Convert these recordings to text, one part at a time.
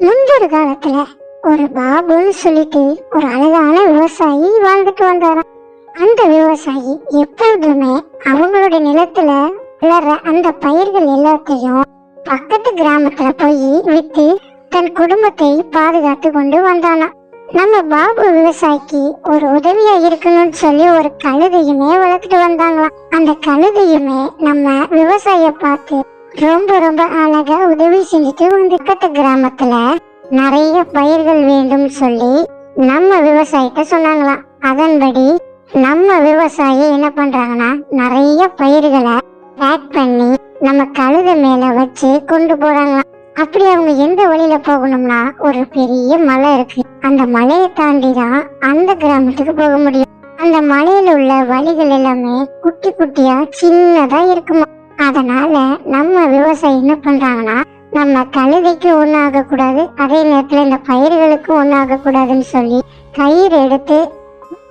முன்பொரு காலத்துல ஒரு பாபுன்னு சொல்லிட்டு ஒரு அழகான விவசாயி வாழ்ந்துட்டு வந்தாராம். அந்த விவசாயி எப்பொழுதுமே அவங்களோட நிலத்துல விளர்ற அந்த பயிர்கள் எல்லாத்தையும் பக்கத்து கிராமத்துல போய் வித்து தன் குடும்பத்தை பாதுகாத்து கொண்டு வந்தானா நம்ம பாபு விவசாயிக்கு ஒரு உதவியா இருக்கணும்னு சொல்லி ஒரு கழுதையுமே வளர்த்துட்டு வந்தாங்களாம். அந்த கழுதையுமே நம்ம விவசாய பார்த்து ரொம்ப ரொம்ப அழகா உதவி செஞ்சுட்டு வந்து பக்கத்து கிராமத்துல. நிறைய பயிர்கள் வேண்டும் சொல்லி நம்ம விவசாயிட்ட சொன்னாங்களாம். அதன்படி நம்ம விவசாயி என்ன பண்றாங்கன்னா நிறைய பயிர்களை பேக் பண்ணி நம்ம கழுத மேல வச்சு கொண்டு போறாங்களாம். அப்படி அவங்க எந்த வழியில போகணும்னா ஒரு பெரிய மலை இருக்கு. அந்த மலையை தாண்டி தான் அந்த கிராமத்துக்கு போக முடியும். அந்த மலையில உள்ள வழிகள் எல்லாமே குட்டி குட்டியா சின்னதா இருக்குமா? அதனால நம்ம விவசாயி என்ன பண்றாங்கன்னா நம்ம கழுதைக்கு ஒன்றாக கூடாது அதே நேரத்தில் இந்த பயிர்களுக்கும் ஒன்றாக கூடாதுன்னு சொல்லி கயிறு எடுத்து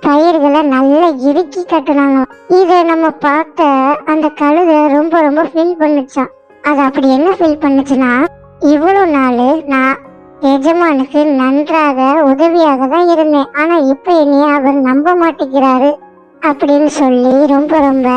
பயிர்களை நல்லா இறுக்கி கட்டுனாங்க. இதை நம்ம பார்த்த அந்த கழுதை ரொம்ப ரொம்ப ஃபீல் பண்ணுச்சான் அது அப்படி என்ன ஃபீல் பண்ணுச்சுன்னா இவ்வளோ நாள் நான் எஜமானுக்கு நன்றாக உதவியாக தான் இருந்தேன். ஆனால் இப்போ என்னைய அவர் நம்ப மாட்டேங்கிறாரு அப்படின்னு சொல்லி ரொம்ப ரொம்ப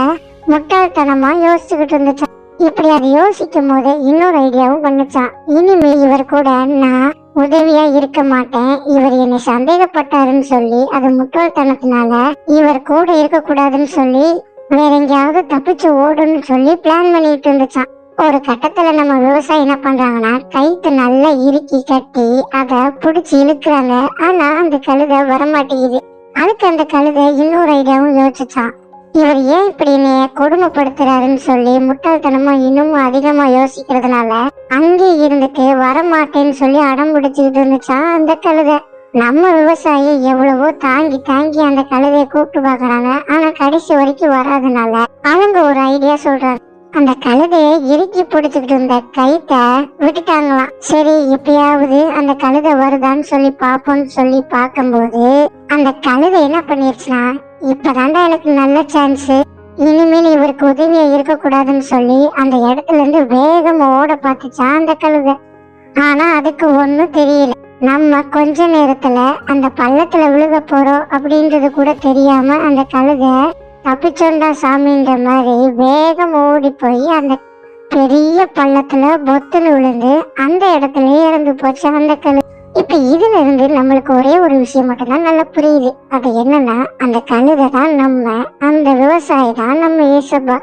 முட்டாள்தனமா யோசிச்சுக்கிட்டு இருந்துச்சான் இப்படி அதை யோசிக்கும் போது இன்னொரு ஐடியாவும் பண்ணுச்சான் இனிமே இவர் கூட நான் உதவியா இருக்க மாட்டேன். இவர் என்னை சந்தேகப்பட்டாருன்னு சொல்லி அது முட்டாள்தனத்தினால இவர் கூட இருக்க கூடாதுன்னு சொல்லி வேற எங்கேயாவது தப்பிச்சு ஓடுன்னு சொல்லி பிளான் பண்ணிட்டு இருந்துச்சான் ஒரு கட்டத்துல நம்ம விவசாயி என்ன பண்றாங்கன்னா கைத்து நல்லா இறுக்கி கட்டி அதை புடிச்சு இழுக்கிறாங்க. ஆனா அந்த கழுதை வரமாட்டேங்குது. அதுக்கு அந்த கழுதை இன்னொரு ஐடியாவும் யோசிச்சான் இவர் ஏன் இப்படி என்னைய கொடுமைப்படுத்துறாருன்னு சொல்லி முட்டாள்தனமா இன்னமும் அதிகமா யோசிக்கிறதுனால அங்கே இருந்துட்டு வரமாட்டேன்னு சொல்லி அடம் பிடிச்சுக்கிட்டு இருந்துச்சா அந்த கழுதை. நம்ம விவசாயி எவ்வளவோ தாங்கி தாங்கி அந்த கழுதையை கூப்பிட்டு பாக்குறாங்க ஆனா கடைசி வரைக்கும் வராதனால அவங்க ஒரு ஐடியா சொல்றாங்க. அந்த கழுதைய இறுக்கி பிடிச்சுக்கிட்டு இருந்த கைத்த விட்டுட்டாங்களாம். சரி எப்பயாவது அந்த கழுதை வருதான்னு சொல்லி பாப்போம்னு சொல்லி பார்க்கும்போது அந்த கழுதை என்ன பண்ணிருச்சுன்னா இப்பதாண்டா எனக்கு நல்ல சான்ஸ் இனிமேல் இவருக்கு உதவியா இருக்க கூடாதுன்னு சொல்லி அந்த இடத்துல இருந்து வேகமா ஓட பார்த்துச்சான் அந்த கழுதை. ஆனா அதுக்கு ஒன்றும் தெரியல. நம்ம கொஞ்ச நேரத்துல அந்த பள்ளத்துல விழுக போறோம் அப்படின்றது கூட தெரியாம அந்த கழுதை தப்பிச்சோண்டா சாமின்ற மாதிரி வேகம் ஓடி போய் அந்த பெரிய பள்ளத்துல பொத்துன்னு விழுந்து அந்த இடத்துல இறந்து போச்சு அந்த கழு இப்ப இதுல இருந்து நம்மளுக்கு ஒரே ஒரு விஷயம் மட்டும்தான் நல்லா புரியுது. அது என்னன்னா அந்த கழுதை தான் நம்ம அந்த விவசாயி தான் நம்ம ஏசப்பா.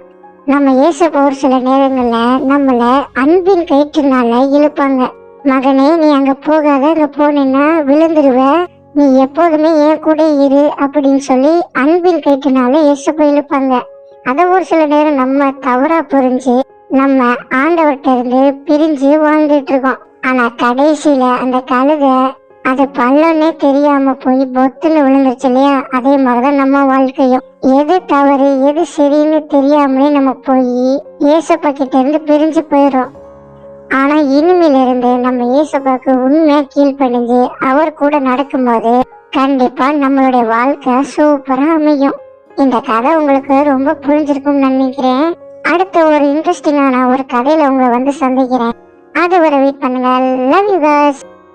நம்ம ஏசப்பா ஒரு சில நேரங்கள்ல நம்மள அன்பின் கயிற்றுனால இழுப்பாங்க. மகனே நீ அங்க போகாத அங்க போனேன்னா விழுந்துருவ. நீ எப்போதுமே என் கூட இரு அப்படின்னு சொல்லி அன்பின் கயிற்றுனால ஏசப்பா இழுப்பாங்க. அதை ஒரு சில நேரம் நம்ம தவறா புரிஞ்சு நம்ம ஆண்டவர்கிட்ட இருந்து பிரிஞ்சு வாழ்ந்துட்டு இருக்கோம். ஆனா கடைசியில அந்த கழுதை அது பள்ளம்னே தெரியாம போய் பொத்துன்னு விழுந்துருச்சு இல்லையா? அதே மாதிரிதான் நம்ம வாழ்க்கையும். எது தவறு எது சரின்னு தெரியாமலே நம்ம போய் ஏசப்பா கிட்ட இருந்து பிரிஞ்சு போயிடும் ஆனா இனிமேல இருந்து நம்ம ஏசப்பாக்கு உண்மையா கீழ்ப்படிஞ்சு அவர் கூட நடக்கும்போது கண்டிப்பா நம்மளுடைய வாழ்க்கை சூப்பரா அமையும். இந்த கதை உங்களுக்கு ரொம்ப புரிஞ்சிருக்கும்னு நினைக்கிறேன். அடுத்த ஒரு இன்ட்ரெஸ்டிங்கான ஒரு கதையில உங்களை வந்து சந்திக்கிறேன். அது ஒரு வெயிட் பண்ணுங்க. Love you கர்ஸ்